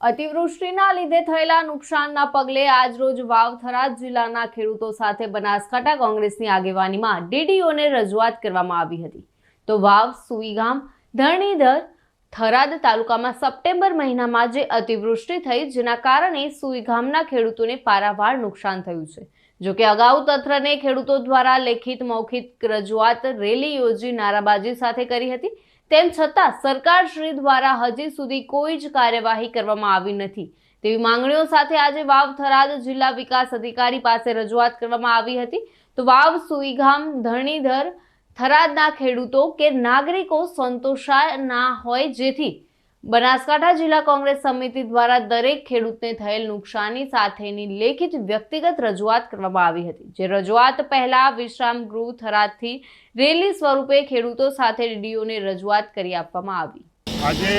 અતિવૃષ્ટિના લીધે થયેલા નુકસાનના પગલે આજરોજ વાવ થરાદ જિલ્લાના ખેડૂતો સાથે બનાસકાંઠા કોંગ્રેસની આગેવાનીમાં ડીડીઓને રજૂઆત કરવામાં આવી હતી. તો વાવ, સુઈગામ, ધરણીધર, થરાદ તાલુકામાં સપ્ટેમ્બર મહિનામાં જે અતિવૃષ્ટિ થઈ જેના કારણે સુઈગામના ખેડૂતોને પારાવાર નુકસાન થયું છે. જોકે અગાઉ તંત્રને ખેડૂતો દ્વારા લેખિત, મૌખિક રજૂઆત રેલી યોજી નારાબાજી સાથે કરી હતી. તેમ છતાં સરકાર શ્રી દ્વારા હજી સુધી કોઈ જ કાર્યવાહી કરવામાં આવી નથી. તેવી માંગણીઓ સાથે આજે વાવ થરાદ જિલ્લા વિકાસ અધિકારી પાસે રજૂઆત કરવામાં આવી હતી. તો વાવ, સુઈગામ, ધરણીધર, થરાદના ખેડૂતો કે નાગરિકો સંતોષાય ના હોય જેથી બનાસકાંઠા જિલ્લા કોંગ્રેસ સમિતિ દ્વારા દરેક ખેડૂતને થયેલ નુકસાની સાથેની લેખિત વ્યક્તિગત રજૂઆત કરવામાં આવી હતી. જે રજૂઆત પહેલા વિશ્રામ ગૃહ થરાદથી રેલી સ્વરૂપે ખેડૂતો સાથે ડીડીઓને રજૂઆત કરી આપવામાં આવી. આજે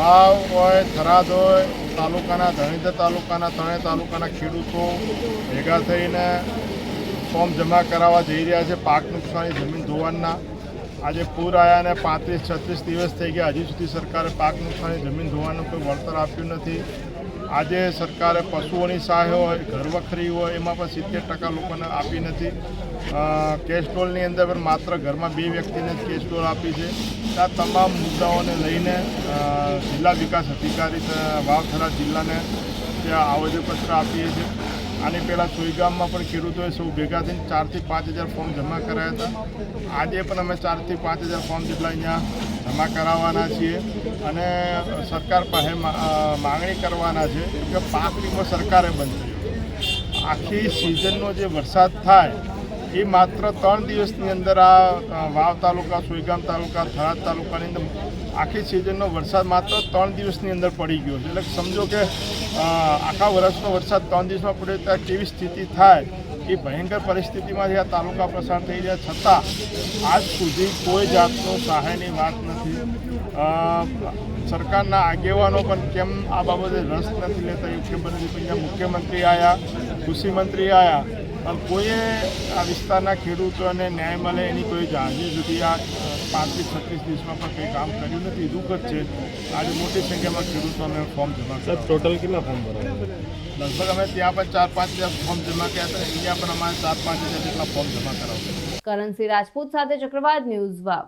વાવ હોય, થરાદ હોય, તાલુકાના ધણીધર તાલુકાના ત્રણેય તાલુકાના ખેડૂતો ભેગા થઈને ફોર્મ જમા કરાવવા જઈ રહ્યા છે પાક નુકસાની જમીન ધોવાણના. આજે પૂર આવ્યા અને પાંત્રીસ, છત્રીસ દિવસ થઈ ગયા. હજી સુધી સરકારે પાક નુકસાની જમીન ધોવાનું કોઈ વળતર આપ્યું નથી. આજે સરકારે પશુઓની સહાય હોય, ઘર વખરી હોય, એમાં પણ સિત્તેર ટકા લોકોને આપી નથી. કેશ અંદર પણ માત્ર ઘરમાં બે વ્યક્તિને જ કેશ આપી છે. આ તમામ મુદ્દાઓને લઈને જિલ્લા વિકાસ અધિકારી વાવથરા જિલ્લાને ત્યાં આવેદનપત્ર આપીએ છીએ. આની પહેલાં સુઈગામમાં પણ ખેડૂતોએ સૌ ભેગા થઈને ચારથી પાંચ હજાર ફોર્મ જમા કરાયા હતા. આજે પણ અમે ચારથી પાંચ હજાર ફોર્મ જેટલા અહીંયા જમા કરાવવાના છીએ અને સરકાર પાસે માગણી કરવાના છે કે પાક વીમો સરકારે બંધ કર્યો. આખી સિઝનનો જે વરસાદ થાય એ માત્ર ત્રણ દિવસની અંદર આ વાવ તાલુકા, સુઈગામ તાલુકા, થરાદ તાલુકાની અંદર આખી સિઝનનો વરસાદ માત્ર ત્રણ દિવસની અંદર પડી ગયો છે. એટલે સમજો કે આખા વર્ષનો વરસાદ ત્રણ દિવસમાં પડ્યો ત્યાં કેવી સ્થિતિ થાય, એ ભયંકર પરિસ્થિતિમાંથી આ તાલુકા પસાર થઈ રહ્યા. છતાં, આજ સુધી કોઈ જાતનું સહાયની વાત નથી. સરકારના આગેવાનો પણ કેમ આ બાબતે રસ નથી લેતા? યોગ્ય નથી અહીંયા મુખ્યમંત્રી આવ્યા કૃષિ મંત્રી આવ્યા પણ કોઈએ આ વિસ્તારના ખેડૂતોને ન્યાય મળે એની કોઈ જાણવી સુધી આ પાંત્રીસ છત્રીસ દિવસમાં પણ કંઈ કામ કર્યું નથી. દુઃખ જ છે. આજે મોટી સંખ્યામાં ખેડૂતોને ફોર્મ જમા સર ટોટલ કેટલા ફોર્મ ભરાયા લગભગ અમે ત્યાં પણ ચાર પાંચ હજાર ફોર્મ જમા કર્યા હતા. અહીંયા પણ અમારે ચાર પાંચ હજાર જેટલા ફોર્મ જમા કરાવશે કરણસિંહ રાજપૂત સાથે ચક્રવાત ન્યૂઝ વાવ.